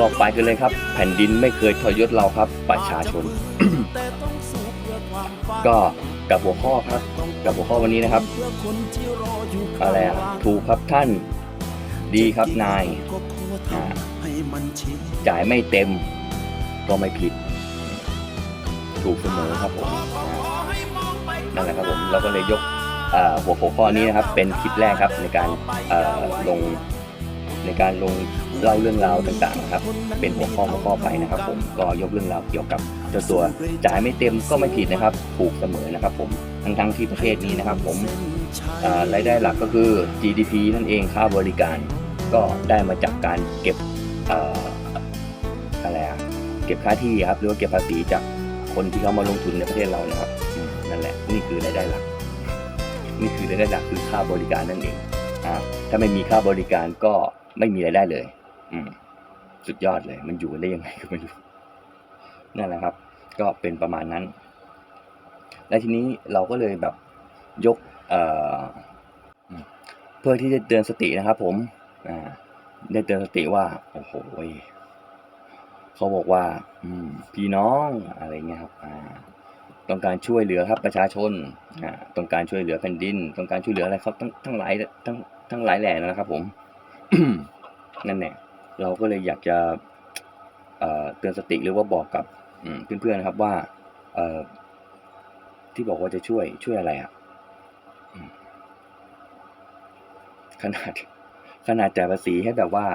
ก็ไปกันเลยครับ แผ่นดินไม่เคยทรยศเราครับ ประชาชน ก็กับหัวข้อครับ กับหัวข้อวันนี้นะครับอะไรถูกครับท่าน ดีครับนาย จ่ายไม่เต็ม ก็ไม่ผิด ถูกเสมอครับผมนั่นแหละครับผมเราก็เลยยกหัวหัวข้อนี้นะครับ เป็นคลิปแรกครับในการลงในการลง เล่าเรื่องราวต่างๆครับ เป็นหัวข้อหัวข้อไปนะครับ ผมก็ยกเรื่องราวเกี่ยวกับเจ้าตัวจ่ายไม่เต็มก็ไม่ผิดนะครับถูกเสมอนะครับ ผมทั้งๆที่ประเทศนี้นะครับ ผมรายได้หลักก็คือ GDP นั่นเองค่าบริการ ก็ได้มาจากการเก็บเอ่อะไรอะเก็บค่าที่ครับหรือว่าเก็บภาษีจากคนที่เขามาลงทุนในประเทศเรานะครับนั่นแหละนี่คือรายได้หลัก นี่คือรายได้หลักคือค่าบริการนั่นเองอ่าถ้าไม่มีค่าบริการก็ไม่มีรายได้เลย อืมสุดยอดเลย มันอยู่ได้ยังไงก็ไม่รู้นั่นแหละครับ ก็เป็นประมาณนั้น และทีนี้เราก็เลยแบบยกเเพื่อที่จะเตือนสตินะครับ ผมได้เตือนสติว่า โอ้โหเขาบอกว่า อืม พี่น้องอะไรเงี้ยครับต้องการช่วยเหลือครับประชาชนต้องการช่วยเหลือแผ่นดิน ต้องการช่วยเหลืออะไรครับทั้งทั้งหลายทั้งทั้งหลายแหล่นะครับ ผมนั่นแหละ เราก็เลยอยากจะเตือนสติหรือว่าบอกกับเพื่อนๆนะครับว่าที่บอกว่าจะช่วยช่วยอะไรอะขนาดขนาดจ่ายภาษีให้แบบว่า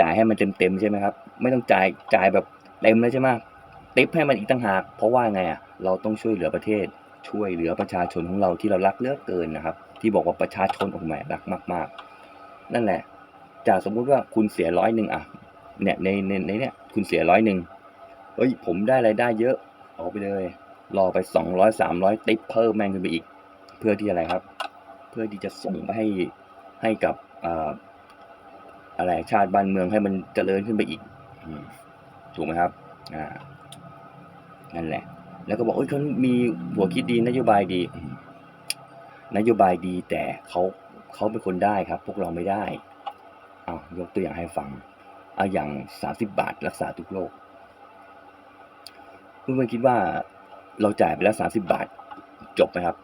จ่ายให้มันเต็มๆใช่ไหมครับ ไม่ต้องจ่ายจ่ายแบบเต็มเลยใช่ไหมติปให้มันอีกต่างหาก เพราะว่าไงอะเราต้องช่วยเหลือประเทศ ช่วยเหลือประชาชนของเราที่เรารักเลือกเกินนะครับ ที่บอกว่าประชาชนอ้โหแหมรักมาก ๆ นั่นแหละ จากสมมุติว่าคุณเสียร้อยหนึ่งอะเนี่ยในในในเนี่ยคุณเสียร้อยหนึ่งเฮ้ยผมได้รายได้เยอะเอาไปเลย รอไปสองร้อยสามร้อยติปเพิ่มแม่งขึ้นไปอีก เพื่อที่อะไรครับ เพื่อที่จะส่งไปให้ให้กับอ่าอะไรชาติบ้านเมืองให้มันเจริญขึ้นไปอีกถูกไหมครับอ่านั่นแหละ แล้วก็บอกเอ้ยเขามีหัวคิดดีนโยบายดี นโยบายดีแต่เขาเขาเป็นคนได้ครับ พวกเราไม่ได้ เอายกตัวอย่างให้ฟังเอาอย่างสามสิบบาทรักษาทุกโรคเพื่อนๆคิดว่าเราจ่ายไปแล้วสามสิบบาท จบไหมครับ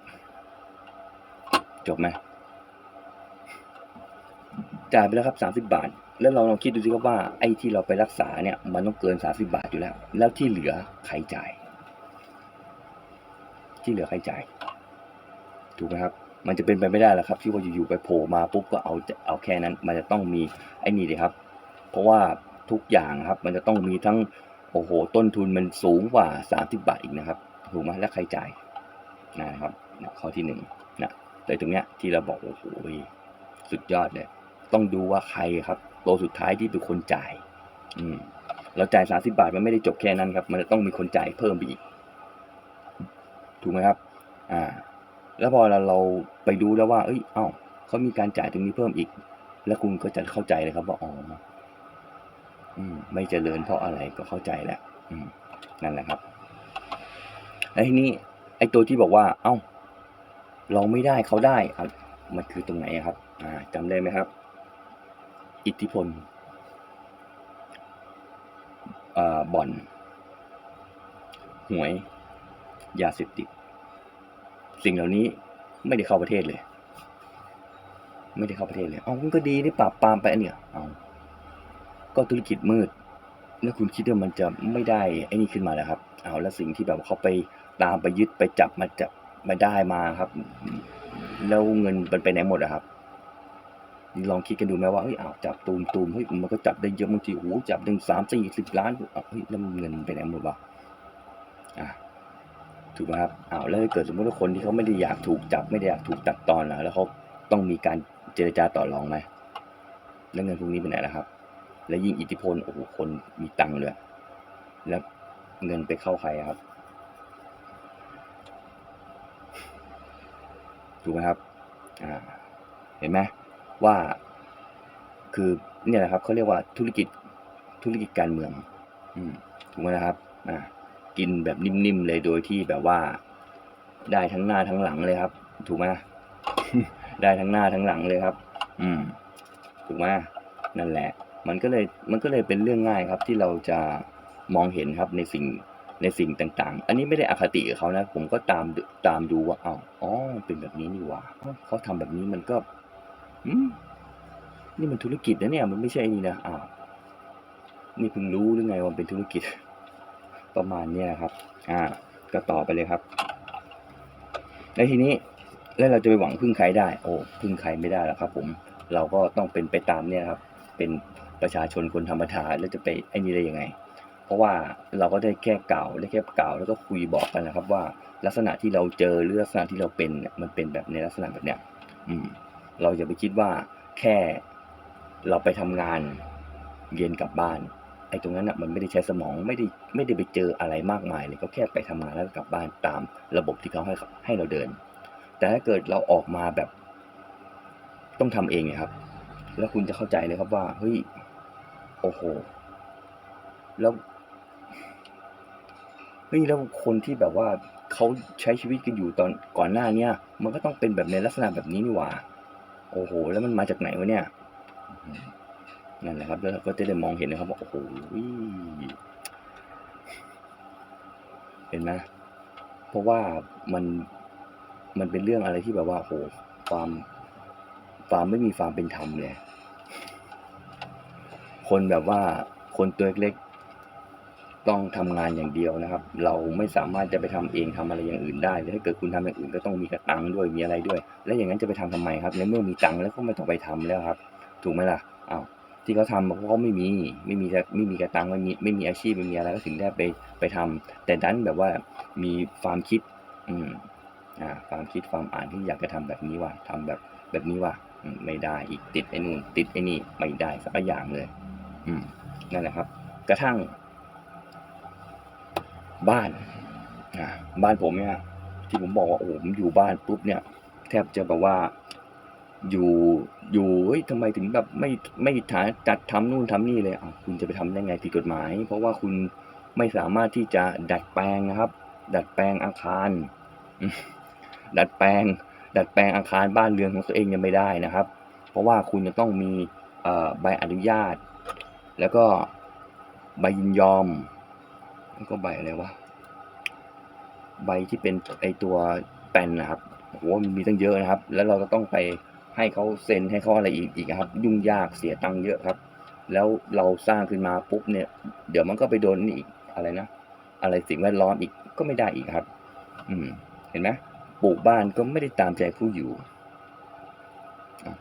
จบไหมจ่ายไปแล้วครับสามสิบาท แล้วเราลองคิดดูสิครับว่าไอ้ที่เราไปรักษาเนี่ย มันต้องเกินสามสิบาทอยู่แล้ว แล้วที่เหลือใครจ่าย ที่เหลือใครจ่าย ถูกไหมครับ มันจะเป็นไปไม่ได้หรอกครับ ที่ว่าอยู่ๆไปโผล่มาปุ๊บก็เอาเอาแค่นั้น มันจะต้องมีไอ้นี่เลยครับ เพราะว่าทุกอย่างครับ มันจะต้องมีทั้งโอ้โหต้นทุนมันสูงกว่าสามสิบาทอีกนะครับถูกไหมแล้วใครจ่ายนะครับนะข้อที่หนึ่งนะแต่ตรงเนี้ยที่เราบอกโอ้โหสุดยอดเลยต้องดูว่าใครครับ ตัวสุดท้ายที่เป็นคนจ่าย อืมเราจ่ายสามสิบาทมันไม่ได้จบแค่นั้นครับ มันจะต้องมีคนจ่ายเพิ่มไปอีก ถูกไหมครับ อ่า แล้วพอเราเราไปดูแล้วว่า เอ้ย เอ้าเขามีการจ่ายตรงนี้เพิ่มอีก แล้วคุณก็จะเข้าใจเลยครับว่าอ๋อไม่เจริญเพราะอะไรก็เข้าใจแหล้วอืมนั่นแหละครับแล้วทีนี้ไอ้ตัวที่บอกว่า เอ้า เราไม่ได้เขาได้อะมันคือตรงไหนครับ อ่าจำได้ไหมครับ อิทธิพลอ่าบ่อน หวย ยาเสพติด สิ่งเหล่านี้ไม่ได้เข้าประเทศเลย ไม่ได้เข้าประเทศเลย เอามันก็ดีได้ปราบปรามไปอันเนี่ย เอาก็ธุรกิจมืด แล้วคุณคิดว่ามันจะไม่ได้ไอ้นี่ขึ้นมาแล้วครับ เอาแล้วสิ่งที่แบบเขาไปตามไปยึดไปจับมาจับมาได้มาครับ แล้วเงินมันไปไหนหมดอะครับลองคิดกันดูไหมว่าเฮ้ยอ้าวจับตูมตูมเฮ้ยมันก็จับได้เยอะบางทีโอ้โหจับได้สามสี่สิบล้านเฮ้ยแล้วเงินไปไหนหมดวะ ถูกไหมครับอ้าวแล้วถ้เกิดสมมติว่าคนที่เขาไม่ได้อยากถูกจับไม่ได้อยากถูกตัดตอนล่ะแล้วเขาต้องมีการเจรจาต่อรองไหมแล้วเงินพวกนี้ไปไหนล่ะครับ แล้วยิ่งอิทธิพลโอ้โหคนมีตังค์เลยแล้วเงินไปเข้าใครครับถูกไหมครับอ่าเห็นไหมว่าคือเนี่ยแหละครับเขาเรียกว่าธุรกิจธุรกิจการเมือง อืมถูกไหมนะครับ อ่า กินแบบนิ่มๆเลยโดยที่แบบว่า ได้ทั้งหน้าทั้งหลังเลยครับ ถูกไหมได้ทั้งหน้าทั้งหลังเลยครับ อืม ถูกไหมนั่นแหละ มันก็เลยมันก็เลยเป็นเรื่องง่ายครับที่เราจะมองเห็นครับในสิ่งในสิ่งต่างๆ อันนี้ไม่ได้อคติกับเขานะ ผมก็ตามตามดูว่า เอ้าอ๋อ เป็นแบบนี้นี่หว่าเขาทำแบบนี้มันก็อืมนี่มันธุรกิจนะเนี่ย มันไม่ใช่นี่นะอ้าวนี่เพิ่งรู้หรือไงว่าเป็นธุรกิจ ประมาณนี้ยครับ อ่า ก็ต่อไปเลยครับ แล้วทีนี้แล้วเราจะไปหวังพึ่งใครได้ โอ้ พึ่งใครไม่ได้แล้วครับ ผม เราก็ต้องเป็นไปตามเนี่ยครับ เป็นประชาชนคนธรรมดาแล้วจะไปไอ้นี่ได้ยังไง เพราะว่าเราก็ได้แค่กล่าวได้แค่กล่าวแล้วก็คุยบอกกันนะครับ ว่าลักษณะที่เราเจอหรือลักษณะที่เราเป็นเนี่ยมันเป็นแบบในลักษณะแบบเนี้ย อืม เราอย่าไปคิดว่าแค่เราไปทำงานเย็นกลับบ้าน ไอ้ตรงนั้นอะมันไม่ได้ใช้สมองไม่ได้ไม่ได้ไปเจออะไรมากมายเลยก็แค่ไปทำงานแล้วกลับบ้านตามระบบที่เขาให้ให้เราเดิน แต่ถ้าเกิดเราออกมาแบบ ต้องทำเองเนี่ยครับ แล้วคุณจะเข้าใจเลยครับว่าเฮ้ยโอ้โห แล้วเฮ้ยแล้วคนที่แบบว่าเขาใช้ชีวิตกันอยู่ตอนก่อนหน้าเนี้ยมันก็ต้องเป็นแบบในลักษณะแบบนี้นี่หว่า โอ้โห แล้วมันมาจากไหนวะเนี่ย นั่นแหละครับ แล้วเราก็จะได้มองเห็นนะครับว่าโอ้โหเห็นไหมเพราะว่ามันมันเป็นเรื่องอะไรที่แบบว่าโอ้โหความความไม่มีความเป็นธรรมเลยคนแบบว่าคนตัวเล็กๆต้องทำงานอย่างเดียวนะครับ เราไม่สามารถจะไปทำเองทำอะไรอย่างอื่นได้ถ้าเกิดคุณทำอย่างอื่นก็ต้องมีกระตังด้วยมีอะไรด้วย แล้วอย่างนั้นจะไปทำทำไมครับในเมื่อมีตังแล้วก็ไม่ต้องไปทำแล้วครับ ถูกไหมล่ะอ้าว ที่เขาทำเพราะเขาไม่มีไม่มีไม่มีกระตังไม่มีไม่มีอาชีพไม่มีอะไรก็ถึงได้ไปไปทำแต่ดันแบบว่ามีความคิด อืมอ่าความคิดความอ่านที่อยากจะทำแบบนี้ว่าทำแบบแบบนี้ว่าไม่ได้อีกติดไอ้นู่นติดไอ้นี่ไม่ได้สักอย่างเลย อืมนั่นแหละครับ กระทั่ง บ้านอ่าบ้านผมเนี่ยที่ผมบอกว่าโอ้ผมอยู่บ้านปุ๊บเนี่ย แทบจะแบบว่าอยู่ อยู่เฮ้ยทำไมถึงแบบไม่ไม่ฐาจัดทำนู่นทำนี่เลยอะคุณจะไปทำได้ไงผิดกฎหมาย เพราะว่าคุณไม่สามารถที่จะดัดแปลงนะครับ ดัดแปลงอาคาร ดัดแปลง ดัดแปลงอาคารบ้านเรือนของตัวเองยังไม่ได้นะครับ เพราะว่าคุณจะต้องมีใบอนุญาต แล้วก็ใบยินยอม แล้วก็ใบอะไรวะใบที่เป็นไอตัวแปลนนะครับโอ้โหมันมีตั้งเยอะนะครับ แล้วเราก็ต้องไป ให้เขาเซ็นให้เขาอะไรอีกอีกครับ ยุ่งยากเสียตังค์เยอะครับ แล้วเราสร้างขึ้นมาปุ๊บเนี่ย เดี๋ยวมันก็ไปโดนนี่อีกอะไรนะอะไรสิ่งแวดล้อมอีกก็ไม่ได้อีกครับ อืม เห็นไหมปลูกบ้านก็ไม่ได้ตามใจผู้อยู่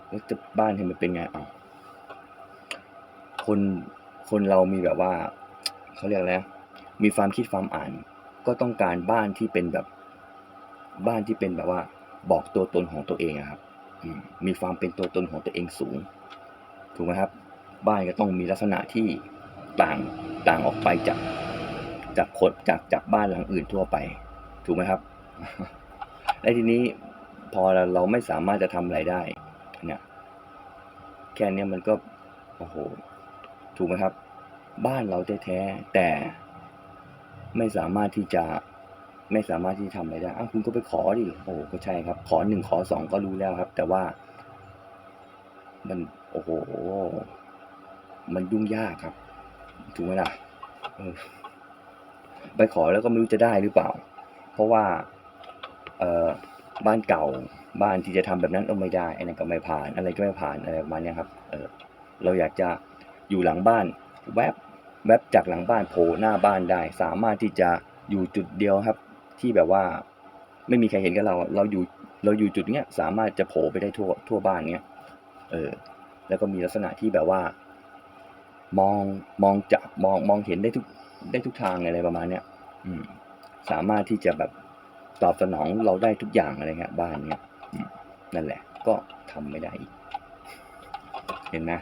แล้วจะบ้านให้มันเป็นไงอะคนคนเรามีแบบว่าเขาเรียกอะไรมีความคิดความอ่าน ก็ต้องการบ้านที่เป็นแบบบ้านที่เป็นแบบว่า บอกตัวตนของตัวเองครับ มีความเป็นตัวตนของตัวเองสูง ถูกไหมครับ บ้านก็ต้องมีลักษณะที่ต่างต่างออกไปจากจากคนจากจากบ้านหลังอื่นทั่วไป ถูกไหมครับและทีนี้พอเราไม่สามารถจะทำอะไรได้ เนี่ยแค่นี้มันก็โอ้โหถูกไหมครับ บ้านเราแท้แต่ไม่สามารถที่จะ ไม่สามารถที่จะทำอะไรได้อ้าวคุณก็ไปขอดิโอ้ก็ใช่ครับ ขอหนึ่งขอสองก็รู้แล้วครับ แต่ว่า มันโอ้โหมันยุ่งยากครับ ถูกไหมล่ะไปขอแล้วก็ไม่รู้จะได้หรือเปล่า เพราะว่าเอ่อบ้านเก่าบ้านที่จะทำแบบนั้นก็ไม่ได้อันนั้นก็ไม่ผ่าน อะไรก็ไม่ผ่านอะไรประมาณนี้ครับ เออเราอยากจะอยู่หลังบ้าน แวบแวบจากหลังบ้านโผล่หน้าบ้านได้ สามารถที่จะอยู่จุดเดียวครับ ที่แบบว่าไม่มีใครเห็นกับเราเราอยู่เราอยู่จุดเนี้ยสามารถจะโผล่ไปได้ทั่วทั่วบ้านเนี้ยเออ แล้วก็มีลักษณะที่แบบว่า มองมองจะมองมองเห็นได้ทุกได้ทุกทางอะไรประมาณเนี้ยอืม สามารถที่จะแบบตอบสนองเราได้ทุกอย่างอะไรเงี้ยบ้านเนี้ยนั่นแหละ ก็ทำไม่ได้อีก เห็นไหม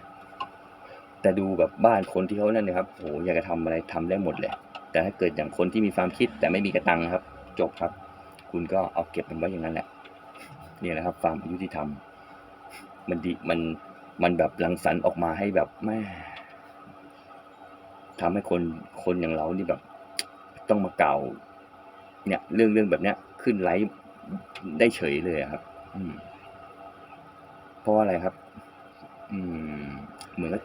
แต่ดูแบบบ้านคนที่เขานั่นนะครับโหอยากจะทำอะไรทำได้หมดเลยแต่ถ้าเกิดอย่างคนที่มีความคิดแต่ไม่มีกระตังครับ จบครับ คุณก็เอาเก็บมันไว้อย่างนั้นแหละเนี่แหละครับความอายุที่ทำมันดีมันมันแบบรังสรรค์ออกมาให้แบบแม่ทำให้คนคนอย่างเรานี่แบบ ต้องมาเก่า เนี่ย เรื่องเรื่องแบบเนี้ย ขึ้นไลฟ์ได้เฉยเลยครับ อืมเพราะว่าอะไรครับ อืม เหมือนกับ